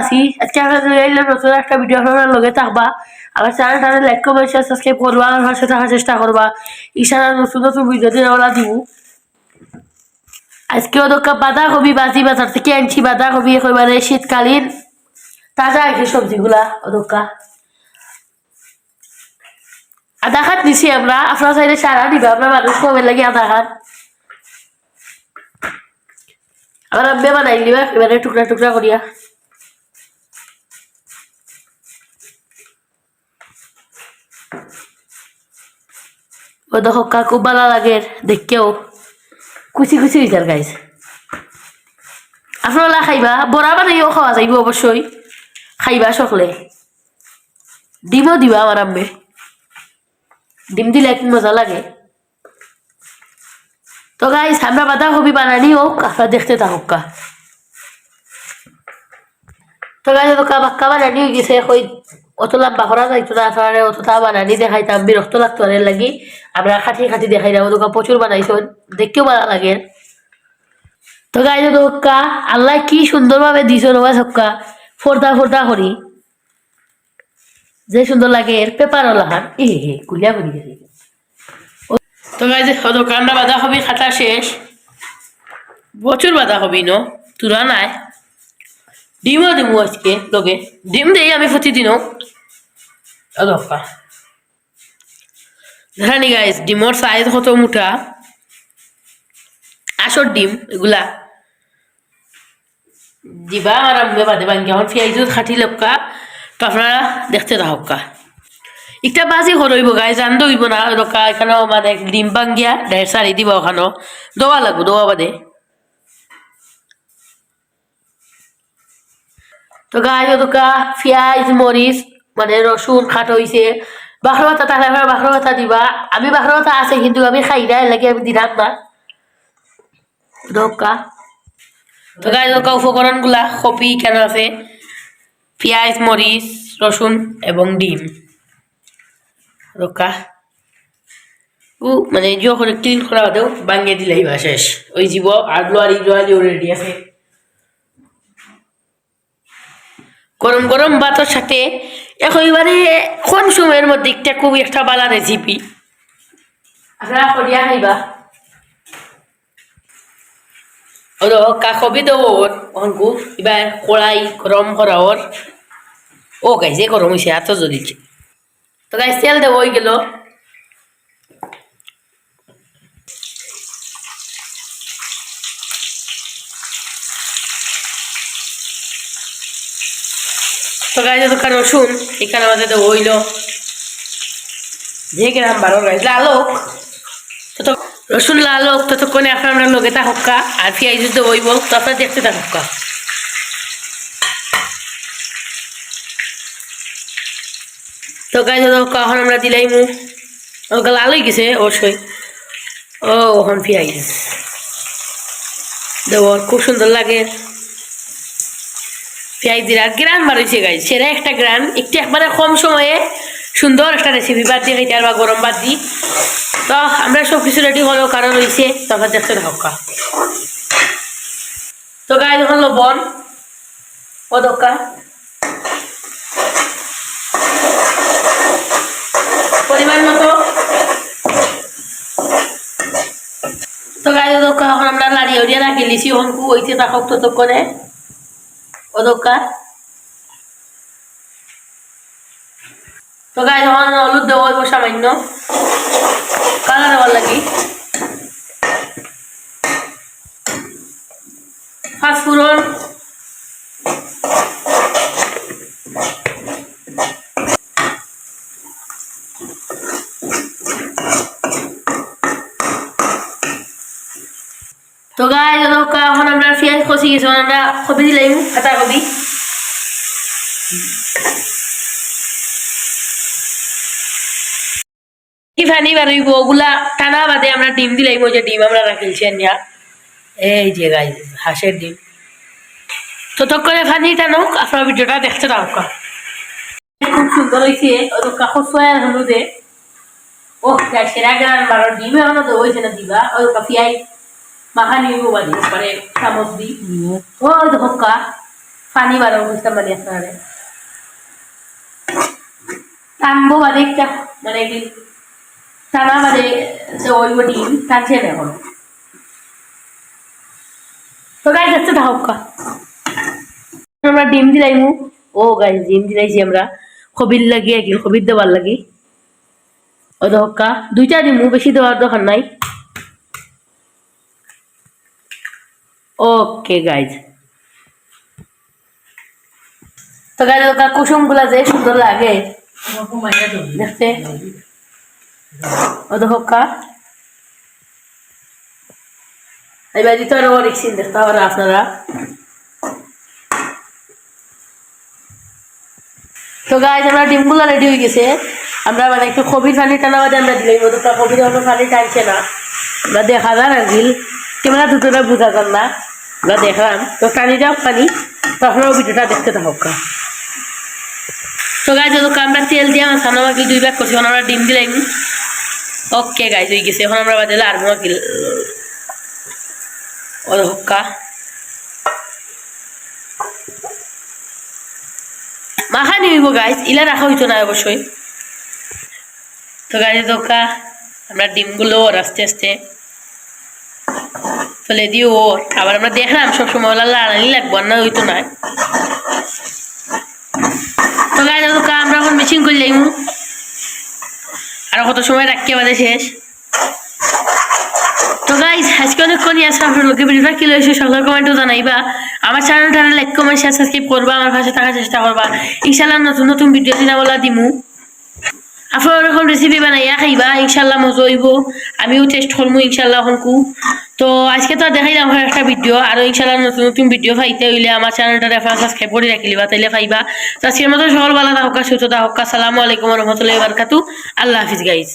আছি? নতুন একটা ভিডিও থাকবা। লাইক করবা। চেষ্টা করবা। ইনশাল্লাহ নতুন বাঁধাকপি, বাজি বাজার থেকে আনছি বাঁধাকপি, একেবারে শীতকালীন তাজা আছে সবজিগুলা ওদকা আধা খাত নিছি আমরা। আপনার সাইডে সারা দিবা, আপনার মানুষ কমে লাগে আধা খাত। আবার আব্বে বানাই দিবা, এবারে টুকরা টুকরা করিয়া ও দেখো কাকু বালা লাগে দেখকেও কুচি কুচি আর গাইছে আপনারা খাইবা বড়া বানাইও খাওয়া যাইব অবশ্যই খাইবা সকলে ডিমও দিবা আমার আম্মে। ডিম দিলে এক মজা লাগে। তো গাইস আমরা বাঁধাকপি বানানি হোক আপনারা দেখতে থাকুক কা তো গাইস তো কাবাক্কা বানানি হয়ে গেছে কই অত লম্বা করা যাইতো না আপনারা অতটা বানানি দেখাইতাম, বিরক্ত লাগতো আর লাগি। আমরা খাটি খাটি দেখাই যাব দোকান প্রচুর বানাইছেন দেখতেও ভালো লাগে। তো গাইজ দোকা আল্লাহ কি সুন্দরভাবে দিছ নবা সক্কা ফোরদা ফোরদা করি। যে সুন্দর লাগে, এর পেপার লাহান এ হে কুলিয়া করি গেছে। তো দোকানটা বাঁধাকপি খাটা শেষ। প্রচুর বাঁধাকপি ন? তুরা নাই। ডিমও দিমু আজকে, লগে। ডিম দেই আমি প্রতিদিনও দোকা গাইজ ডিমর সাইজ কত মুঠা আসর ডিম এগুলা দিবা আর আমি বাদে বাঙ্গি আমার পেঁয়াজ খাটি লক্কা তো আপনারা দেখতে থাকা একটা বাজি হরইব গাই জান দইব না। রকা এখানেও মানে ডিম বাঙ্গিয়া ঢের সারি দিব ওখানেও দোয়া লাগবো দোয়া বাদে। তো গাই দোকা পেঁয়াজ মরিচ মানে রসুন খাট হইছে বাখর ভাতা তাহলে আপনারা বাখর ভাতা দিবা। আমি বাখর ভাতা আছে, কিন্তু আমি খাই না এর লাগে আমি দিলাম না। দোকা। তো গাই দোকা উপকরণগুলা কপি কেন আছে? পেঁয়াজ মরিচ রসুন এবং ডিম। রোকা। ও মানে করে ক্লিন করা বাদেও বাঙ্গিয়ে দিলেই বা শেষ। ওই জীব আদলো আর ইজো আলিও রেডি আছে। গরম গরম ভাতের সাথে একেবারে কোন সময়ের মধ্যে একটা খুবই একটা বালা রেসিপি আপনারা করিয়া খাইবা। কাকবি দৌড় অঙ্কু। এবার কড়াই গরম করা ওর ও গাইছে গরম হয়েছে এত জ্বলিছে তো গাইছে তেল দেবো, ওই গেল। তো গাইছে তো রসুন, এখানে আমাদের তো হইল যে গ্রাম বারো গাইছ লালক তো রসুন লাল হোক, ততক্ষণে আপনার আমরা লগে থাকা আর পেঁয়াজ যদি হইব তো আপনার দেখতে থাকা তো গাই হোক এখন আমরা দিলাই মু ওকে লাল হয়ে গেছে, অবশ্যই। ও, এখন পেঁয়াজ দেব খুব সুন্দর লাগে। পেঁয়াজ দিলে আর গ্রান বাড়িয়েছে গাই সেরা একটা গ্রান। একটু একবারে কম সময়ে সুন্দর একটা রেসিপি বাদ দিয়ে খাইতে বা গরম বাদ দিই তো, আমরা সব কিছু রেডি হলো কারণ হয়েছে তখন দেখতে থাকা তো গায়ে যখন লবণ ও দোকা পরিমাণ মতো তো গায়ে দোকা এখন আমরা লাড়িয়ে হরিয়া রাখি লিচি হনকু, ওইতে থাকক তো করে ও তো গায়ে যখন হলুদ দেবো সামান্য। কালার দেওয়ার লাগি। তো গায়ে এখন আমরা পেঁয়াজ খসি গেছি আমরা কবি দিলাম কাটা কবি কি ফানি বারইব ওগুলা টানা বাদে আমরা ডিম ওই যে ডিম আমরা রাখিলছি নিয়া এই যে গাই হাঁসের ডিম। ততক্ষণে ফানি টানুক আপনার ভিডিওটা দেখতে দাও কা। খুব সুন্দর হয়েছে ওই কাকর সোয়ার হলুদে ও সেরা গ্রান বারো ডিম এখনও তো না দিবা ওই পিয়াই ধক্কা পানি বারো বুঝতাম মানে আপনারে টানবো বাদে একটা মানে কি? টানা বাদে, যে ওই ডিম টানছে না এখন তো গাই যাচ্ছে ধাক্কা আমরা ডিম দিলাইমু ও গাই ডিম দিলাইছি আমরা। খবির লাগি একই খবির দেওয়ার লাগি। ও ধক্কা দুইটা দিমু বেশি দেওয়ার দরকার নাই। ওকে গাইজ তো গাইজ ওকা কুসুমগুলা যে সুন্দর লাগে। দেখতে। ও ধক্কা এবার দিতে আরও রিক্সিন দেখতে পারেন আপনারা। তো গাইজ আমরা ডিমগুলো রেডি হয়ে গেছে। আমরা মানে একটু কবির পানি টানা বাদে আমরা দিলাই মধুটা কবির অন্য পানি টানছে না। আমরা দেখা যান আর গিল ক্যামেরা দুটোটা বোঝা যান না আমরা দেখলাম, তো টানি যাও পানি তখনও ভিডিওটা দেখতে থাকুক তো গাইজ তো আমরা তেল দিয়ে আমার সামনে মাকিল দুই ব্যাগ করছি, এখন আমরা ডিম দিলাম। ওকে গাইজ হয়ে গেছে। এখন আমরা বাদে আর মাকিল ও হক্কা। মাখা নিব গাইজ ইলা রাখা হইতো না অবশ্যই। তো গাইজ দোকা আমরা ডিমগুলো আস্তে আস্তে ফেলে দিও ওর আবার আমরা দেখলাম সবসময় ওলা লাড়ানি লাগবো না হইতো না। তো গাইজ দোকা আমরা এখন মিচিং করলাম আর কত সময় রাখতে আমাদের শেষ? তো গাইজ, আজকে অনেকক্ষণ আছে, আপনার লোকে ভিডিওটা কি লইছে সকল কমেন্টও জানাইবা। আমার চ্যানেলটা লাইক কমেন্ট শেয়ার সাবস্ক্রাইব করবা, আমার পাশে থাকার চেষ্টা করবা। ইনশাল্লাহ নতুন নতুন ভিডিও দিনা বলা দিমু। আপনার এখন রেসিপি বানাইয়া খাইবা ইনশাল্লাহ মজা হইব। আমিও টেস্ট করব ইনশাল্লাহ এখনকু তো আজকে তো দেখাই আমার একটা ভিডিও আর ইনশাল্লাহ নতুন নতুন ভিডিও ফাইতে হইলে আমার চ্যানেলটা রেফার সাবস্ক্রাইব করে রাখিলিবা, তাইলে পাইবা তো আজকের মতো সকল ভালো থাকা সুস্থ থাকা সালামু আলাইকুম রহমতুল্লাহ বারকাতু। আল্লাহ হাফিজ গাইজ